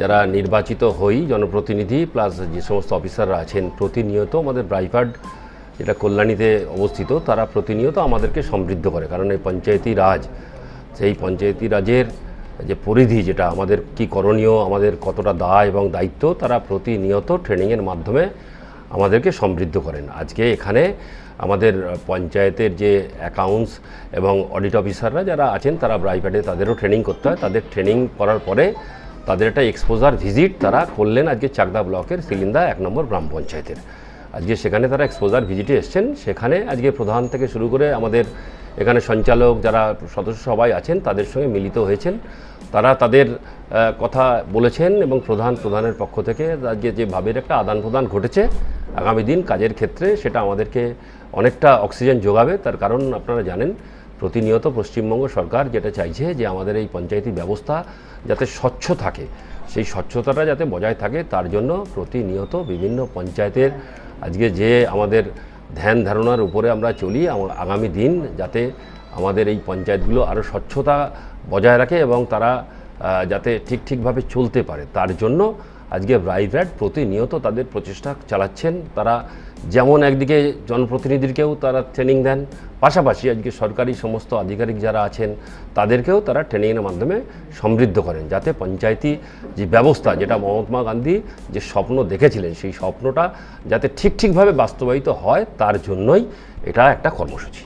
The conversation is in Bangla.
যারা নির্বাচিত হই, জনপ্রতিনিধি প্লাস যে সমস্ত অফিসাররা আছেন, প্রতিনিয়ত আমাদের ব্রাইফার্ড যেটা কল্যাণীতে অবস্থিত, তারা প্রতিনিয়ত আমাদেরকে সমৃদ্ধ করে। কারণ এই পঞ্চায়েতি রাজ, সেই পঞ্চায়েতি রাজের যে পরিধি, যেটা আমাদের কি করণীয়, আমাদের কতটা দায় এবং দায়িত্ব, তারা প্রতিনিয়ত ট্রেনিংয়ের মাধ্যমে আমাদেরকে সমৃদ্ধ করেন। আজকে এখানে আমাদের পঞ্চায়েতের যে অ্যাকাউন্টস এবং অডিট অফিসাররা যারা আছেন, তারা ব্রাইভেটে তাদেরও ট্রেনিং করতে হয়। তাদের ট্রেনিং করার পরে তাদের একটা এক্সপোজার ভিজিট তারা করলেন আজকে চাকদা ব্লকের সিলিন্দা এক নম্বর গ্রাম পঞ্চায়েতের। আজকে সেখানে তারা এক্সপোজার ভিজিটে এসছেন। সেখানে আজকে প্রধান থেকে শুরু করে আমাদের এখানে সঞ্চালক যারা সদস্য সবাই আছেন, তাদের সঙ্গে মিলিত হয়েছেন। তারা তাদের কথা বলেছেন এবং প্রধান প্রধানের পক্ষ থেকে আজকে যে ভাবের একটা আদান প্রদান ঘটেছে, আগামী দিন কাজের ক্ষেত্রে সেটা আমাদেরকে অনেকটা অক্সিজেন যোগাবে। তার কারণ আপনারা জানেন প্রতিনিয়ত পশ্চিমবঙ্গ সরকার যেটা চাইছে যে আমাদের এই পঞ্চায়েতি ব্যবস্থা যাতে স্বচ্ছ থাকে। সেই স্বচ্ছতাটা যাতে বজায় থাকে, তার জন্য প্রতিনিয়ত বিভিন্ন পঞ্চায়েতের আজকে যে আমাদের ধ্যান ধারণার উপরে আমরা চলি আগামী দিন যাতে আমাদের এই পঞ্চায়েতগুলো আরও স্বচ্ছতা বজায় রাখে এবং তারা যাতে ঠিক ঠিকভাবে চলতে পারে। তার জন্য আজকে ব্রাইভ্যাট প্রতিনিয়ত তাদের প্রচেষ্টা চালাচ্ছেন। তারা যেমন একদিকে জনপ্রতিনিধিকেও তারা ট্রেনিং দেন, পাশাপাশি আজকে সরকারি সমস্ত আধিকারিক যারা আছেন, তাদেরকেও তারা ট্রেনিংয়ের মাধ্যমে সমৃদ্ধ করেন। যাতে পঞ্চায়েতি যে ব্যবস্থা, যেটা মহাত্মা গান্ধী যে স্বপ্ন দেখেছিলেন, সেই স্বপ্নটা যাতে ঠিক ঠিকভাবে বাস্তবায়িত হয়, তার জন্যই এটা একটা কর্মসূচি।